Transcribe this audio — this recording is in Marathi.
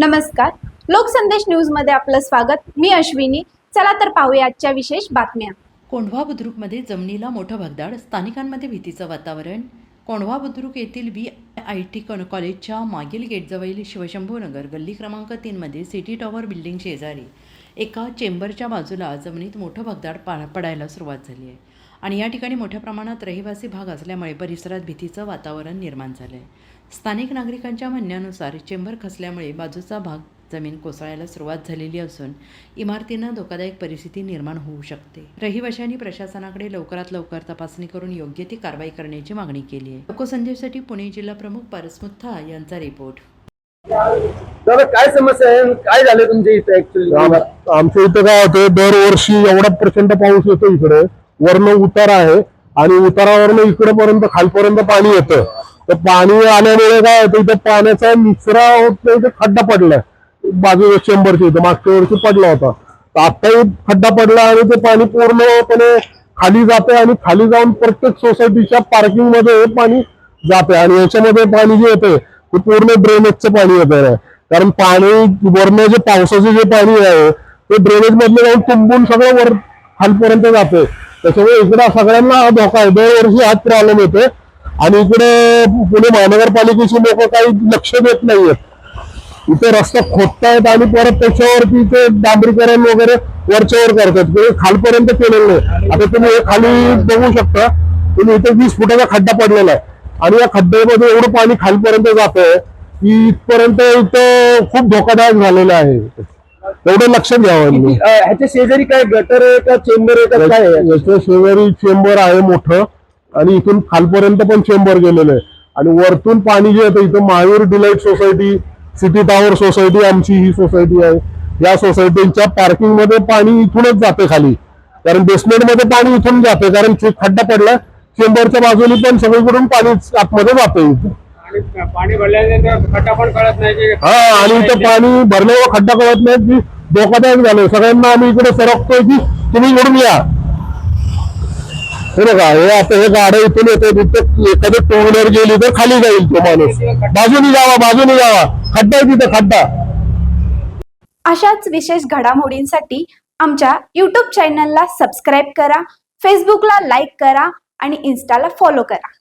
नमस्कार. लोकसंदेश न्यूजमध्ये आपलं स्वागत. मी अश्विनी. चला तर पाहूया आजच्या विशेष बातम्या. कोंढवा बुद्रुकमध्ये जमिनीला मोठं भगदाड. स्थानिकांमध्ये भीतीचं वातावरण. कोंढवा बुद्रुक येथील बी आय टी कॉन कॉलेजच्या मागील गेटजवळील शिवशंभूनगर गल्ली क्रमांक तीनमध्ये सिटी टॉवर बिल्डिंग शेजारी एका चेंबरच्या बाजूला जमिनीत मोठं भगदाड पा पडायला सुरुवात झाली आहे. आणि या ठिकाणी मोठ्या प्रमाणात रहिवासी भाग असल्यामुळे परिसरात भीतीचं वातावरण निर्माण झालं आहे स्थानिक नागरिकांच्या म्हणण्यानुसार चेंबर खचल्यामुळे बाजूचा भाग जमीन कोसळायला सुरुवात झालेली असून इमारतींना धोकादायक परिस्थिती निर्माण होऊ शकते. रहिवाशांनी प्रशासनाकडे लवकरात लवकर तपासणी करून योग्य ती कारवाई करण्याची मागणी केली आहे. लोकसंदेशसाठी पुणे जिल्हा प्रमुख पारस मुथा यांचा रिपोर्ट. दादा काय समस्या आहे? काय झालं तुमच्या इथे ऍक्च्युली आमच्या इथं काय होतं दरवर्षी एवढा प्रचंड पाऊस येतो इकडे. वरनं उतार आहे आणि उतारावरनं इकडपर्यंत खालपर्यंत पाणी येतं. तर पाणी आल्यामुळे काय होतं इथं पाण्याचा निचरा होत नाही तर खड्डा पडलाय बाजूला चेंबरच्या इथं मागच्या वर्षी पडला होता. तर आत्ताही खड्डा पडला आणि ते पाणी पूर्णपणे खाली जाते आणि खाली जाऊन प्रत्येक सोसायटीच्या पार्किंगमध्ये हे पाणी जाते आणि याच्यामध्ये पाणी जे येते ते पूर्ण ड्रेनेजचं पाणी येत आहे कारण पाणी वरनं जे पावसाचे जे पाणी आहे ते ड्रेनेज मधलं जाऊन तुंबून सगळं वर खालपर्यंत जाते त्याच्यामुळे इकडे सगळ्यांना हा धोका आहे. दरवर्षी हाच प्रॉब्लेम येते आणि इकडे पुणे महानगरपालिकेची लोक काही लक्ष देत नाहीयेत. इथे रस्ता खोदतायत आणि परत त्याच्यावरती ते डांबरीकरण वगैरे वरच्यावर करतात. ते खालपर्यंत केलेलं नाही. आता तुम्ही हे खाली बघू शकता. तुम्ही इथे वीस फुटाचा खड्डा पडलेला आहे. आणि या खड्ड्यामध्ये एवढं पाणी खालपर्यंत जात आहे की इथपर्यंत इथं खूप धोकादायक झालेलं आहे. एवढं लक्ष घ्यावं. ह्याच्या शेजारी काय गटर आहे का चेंबर आहे का काय आहे? याच्या शेजारी चेंबर आहे मोठं आणि इथून खालपर्यंत पण चेंबर गेलेलं आहे. आणि वरतून पाणी जे येतं इथं Mahavir delight society city tower society आमची ही सोसायटी आहे. या सोसायटीच्या पार्किंगमध्ये पाणी इथूनच जाते खाली. कारण बेसमेंटमध्ये पाणी इथून जाते कारण खड्डा पडला चेंबरच्या बाजूने पण सगळीकडून पाणी आतमध्ये जाते इथं. आणि पाणी भरल्यानंतर खड्डा पण कळत नाही की हा आणि इथं पाणी भरल्यावर खड्डा कळत नाही की धोकादायक झालं. सगळ्यांना आम्ही इकडे सरकतोय की तुम्ही इकडून या. हे बघा हे आता हे गाड्या इथून येते तिथं एखादं टू व्हीलर गेली तर खाली जाईल तो माणूस. बाजूनी जावा बाजूनी जावा. खड्डा आहे तिथं खड्डा. अशाच विशेष घडामोडींसाठी आमच्या यूट्यूब चॅनलला सबस्क्राईब करा फेसबुकला लाईक करा आणि इन्स्टाला फॉलो करा.